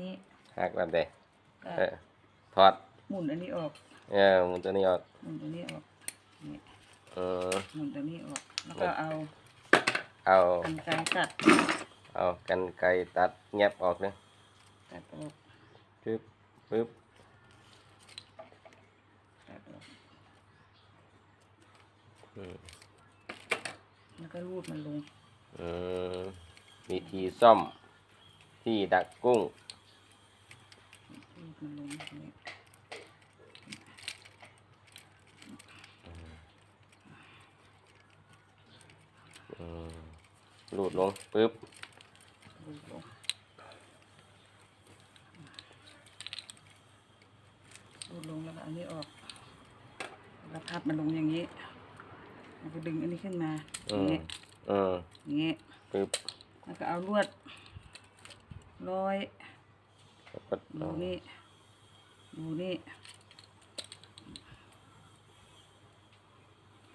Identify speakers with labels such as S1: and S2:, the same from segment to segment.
S1: นี้
S2: หักแบบใด
S1: ก็
S2: เออถอด
S1: หมุนอันนี้ออก
S2: เออหมุนตัวนี้ออก
S1: หมุนตัวนี้ออกนี่
S2: เออ
S1: หมุนตัวนี้ออก แล้วก็เอา
S2: เอา
S1: กรรไกรตัด
S2: เอากันไกรตัดเงียบออกเลย
S1: ตัดออก
S2: ปึ๊บปึ๊บ
S1: ตัดออก
S2: อืม
S1: แล้วก็รูดมันลง
S2: อืมวิธีซ่อมที่ดักกุ้ง
S1: รูด มันลงแบบนี้
S2: อืมรูดลงปึ๊บ
S1: รูดลงรูดลงแล้วก็อันนี้ออกแล้วพับมันลงอย่างนี้แล้วก็ดึงอันนี้ขึ้นมาอย่างนี้
S2: อืม
S1: อย่างนี้
S2: ปึ๊บ
S1: แล้วก็เอาลวดร้อย
S2: แล้วก็
S1: ดูนี่ ดูนี่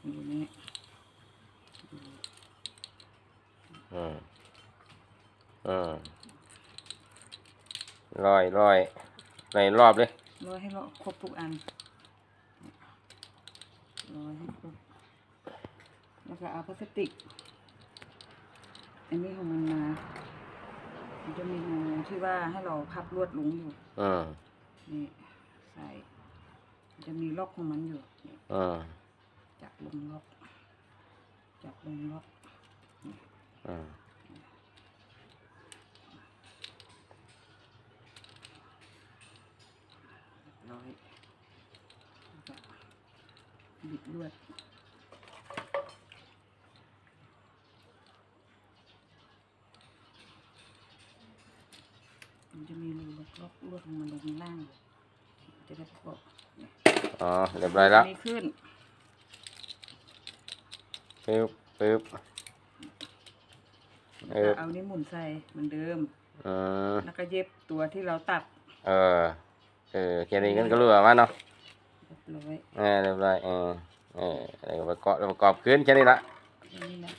S1: ดูนี่
S2: อืมอืมร้อยร้อยในรอบเลย
S1: ร้อยให้เราครบทุกอันร้อยให้ครบแล้วก็เอาพลาสติก อันนี้ของมันมามันจะมีรูที่ว่าให้เราพับลวดลงอยู่
S2: อืม
S1: นี่ ใส่มันจะมีล็อกของมันอยู่นี่
S2: อืม
S1: จับลงล็อก จับลงล็อก
S2: อืม
S1: ร้อยแล้วก็บิดลวด มันจะมีรูล็อกล็อกลวดของมันลงข้างล่างอยู่ จะได้ประกอบเนี่ย
S2: อ๋อเรียบร้อยแล้ว
S1: นนี้ขึ้น
S2: ปึ๊บปึ๊บเอ
S1: แล้ว
S2: อ
S1: ก็เอานี้วหมุนใส่เหมือนเดิม
S2: อืม
S1: แล้วก็เย็บตัวที่เราตัด
S2: เออเออแค่นี้กันก็รู้ว่าเนาะ
S1: เรียบร้อย
S2: เออเรียบร้อยเออเออแล้วก็ประกอบประกอบขึ้นแค่นี้ละ
S1: แค่นี้นะ